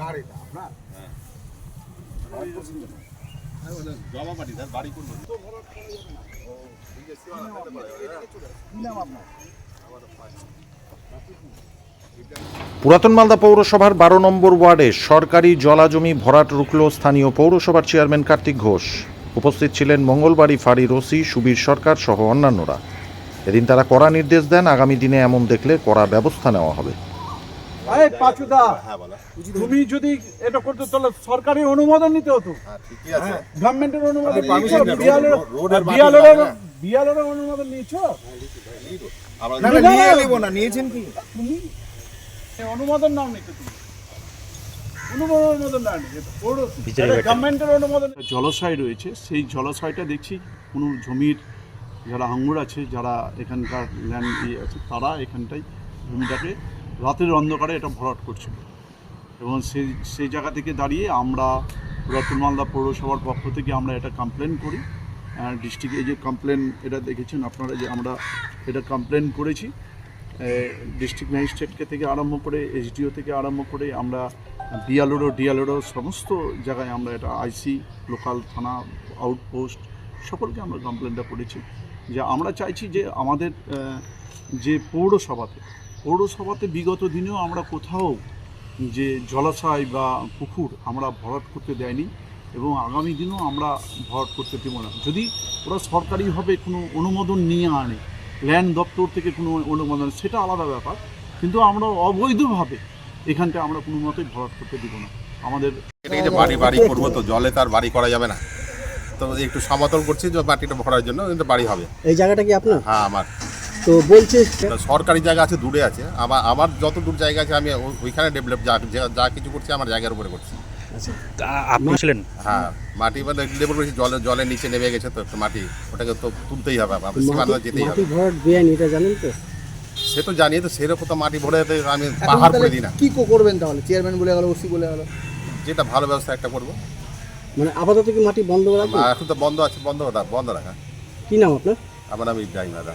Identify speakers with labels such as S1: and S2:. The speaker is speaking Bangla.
S1: কার এটা আপনার
S2: পুরাতন মালদা পৌরসভার বারো নম্বর ওয়ার্ডে সরকারি জলাজমি ভরাট রুখল স্থানীয় পৌরসভার চেয়ারম্যান কার্তিক ঘোষ। উপস্থিত ছিলেন মঙ্গলবাড়ি ফাঁড়ির ওসি সুবীর সরকার সহ অন্যান্যরা। এদিন তারা কড়া নির্দেশ দেন, আগামী দিনে এমন দেখলে কড়া ব্যবস্থা নেওয়া হবে।
S3: এই পাচুদা
S4: হ্যাঁ
S3: তুমি যদি এটা করতে তাহলে সরকারি অনুমোদন নিতে হতো।
S4: হ্যাঁ
S3: গভর্নমেন্টের অনুমোদন নিয়েছো
S4: নেন,
S3: বিয়ালের বিয়ালের অনুমোদন নিয়েছো?
S1: না না নিয়ে নিব না নিয়েছেন কি?
S3: তুমি? অনুমোদন নাও নাকি তুমি। অনুমোদন অনুমোদন না গভর্নমেন্টের অনুমোদন
S5: জলাশয় রয়েছে সেই জলাশয়টা দেখছি কোনো জমির যারা আঙ্গুর আছে যারা এখানকার ল্যান্ড ইয়ে আছে তারা এখানটায় জমিটাকে রাতের অন্ধকারে এটা ভরাট করছিল। এবং সেই সেই জায়গা থেকে দাঁড়িয়ে আমরা রতন মালদা পৌরসভার পক্ষ থেকে আমরা এটা কমপ্লেন করি। ডিস্ট্রিক্ট যে কমপ্লেন এটা দেখেছেন আপনারা যে আমরা এটা কমপ্লেন করেছি। ডিস্ট্রিক্ট ম্যাজিস্ট্রেটকে থেকে আরম্ভ করে এসডিও থেকে আরম্ভ করে আমরা বিয়ালোরো ডিয়ালোরো সমস্ত জায়গায় আমরা এটা আইসি লোকাল থানা আউটপোস্ট সকলকে আমরা কমপ্লেনটা করেছি। যে আমরা চাইছি যে আমাদের যে পৌরসভাতে পৌরসভাতে বিগত দিনেও আমরা কোথাও যে জলাশয় বা পুকুর আমরা ভরাট করতে দেয়নি এবং আগামী দিনেও আমরা ভরাট করতে দেব না। যদি ওরা সরকারিভাবে কোনো অনুমোদন নিয়ে আনে ল্যান্ড দপ্তর থেকে কোনো অনুমোদন সেটা আলাদা ব্যাপার। কিন্তু আমরা অবৈধভাবে এখানটা আমরা কোনো মতেই ভরাট করতে দিব না। আমাদের
S4: বাড়ি বাড়ি করব তো জলে তার বাড়ি করা যাবে না। তো একটু সমতল করছি যে মাটিটা ভরার জন্য কিন্তু বাড়ি হবে।
S6: এই জায়গাটা কি আপনার?
S4: হ্যাঁ আমার।
S6: তো বলছে
S4: সরকারি জায়গা আছে দূরে আছে। আমার আমার যত দূর জায়গা আছে আমি ওইখানে ডেভেলপ যা যা- কিছু করছি আমার জায়গার উপরে করছি।
S7: আপনি ছিলেন?
S4: হ্যাঁ মাটি মানে লেবল করেছি জলে জলের নিচে নেমে গেছে তো একটু মাটি ওটাকে তো তুলতেই হবে আমার সীমানা যেতেই
S6: মাটি
S4: হবে।
S6: ভরাট বেআইনি এটা জানেন তো?
S4: সে তো জানি তো সেরকম তো মাটি ভরে যেতে আমি পাহাড় করে দিই না।
S1: কি কো- করবেন তাহলে? চেয়ারম্যান বলে গেল ওসি বলে গেল।
S4: যেটা ভালো ব্যবস্থা একটা করব।
S6: মানে আপাতত কি মাটি বন্ধ
S4: আর এখন তো বন্ধ আছে বন্ধ রাখ- বন্ধ রাখা।
S6: কি নাম আপনার?
S4: আমার নাম ইব্রাহিম আদা